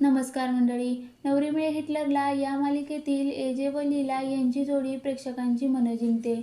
नमस्कार मंडळी. नवरी मिळे हिटलरला या मालिकेतील एजे व लीला यांची जोडी प्रेक्षकांची मनं जिंकते.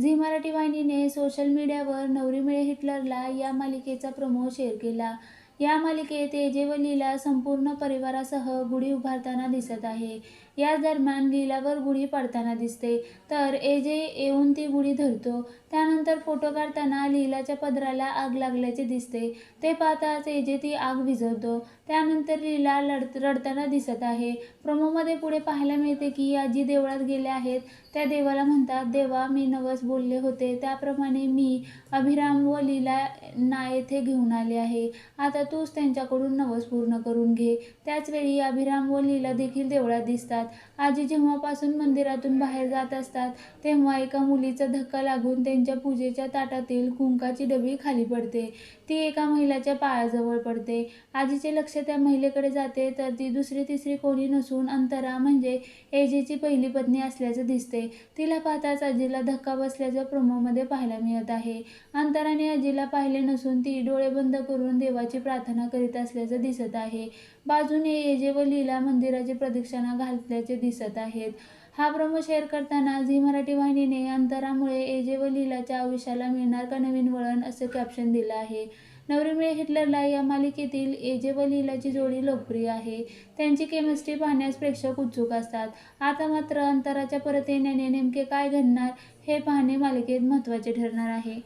झी मराठी वाहिनीने सोशल मीडियावर नवरी मिळे हिटलरला या मालिकेचा प्रमो शेअर केला. या मालिकेत एजे व लीला संपूर्ण परिवारासह गुढी उभारताना दिसत आहे. याच दरम्यान लीलावर गुढी पडताना दिसते. तर एजे येऊन ती गुढी धरतो. त्यानंतर फोटो काढताना लीलाच्या पदराला आग लागल्याचे दिसते. ते पाहताच एजे ती आग विझवतो. त्यानंतर लीला लढ रडताना दिसत आहे. प्रोमोमध्ये पुढे पाहायला मिळते की आजी देवळात गेल्या आहेत. त्या देवाला म्हणतात देवा मी नवस बोलले होते. त्याप्रमाणे मी अभिराम व लीला ना येथे घेऊन आले आहे. आता तूच त्यांच्याकडून नवस पूर्ण करून घे. त्याचवेळी अभिराम व लीला देखील देवळात दिसतात. आजी जेव्हापासून मंदिरातून बाहेर जात असतात तेव्हा एका मुलीचा धक्का लागून त्यांच्या पूजेच्या ताटातील कुंकाची डबी खाली पडते. ती एका महिलाच्या पायाजवळ पडते. आजीचे लक्ष त्या महिलेकडे जाते तर ती दुसरी तिसरी कोणी नसून अंतरा म्हणजे एजेची पहिली पत्नी असल्याचं दिसते. तिला पाहताच आजीला धक्का बसल्याचं प्रोमोमध्ये पाहायला मिळत आहे. अंतराने आजीला पाहिले नसून ती डोळे बंद करून देवाची प्रार्थना प्रार्थना करीत असल्याचं दिसत आहे. बाजूने एजे व लीला मंदिराची प्रदक्षिणा घातल्याचे दिसत आहेत. हा प्रमो शेअर करताना झी मराठी वाहिनीने अंतरामुळे एजे व लीलाच्या आयुष्याला मिळणार का नवीन वळण असं कॅप्शन दिलं आहे. नवरीमुळे हिटलरला या मालिकेतील एजे व लीलाची जोडी लोकप्रिय आहे. त्यांची केमिस्ट्री पाहण्यास प्रेक्षक उत्सुक असतात. आता मात्र अंतराच्या परत येण्याने नेमके काय घडणार हे पाहणे मालिकेत महत्त्वाचे ठरणार आहे.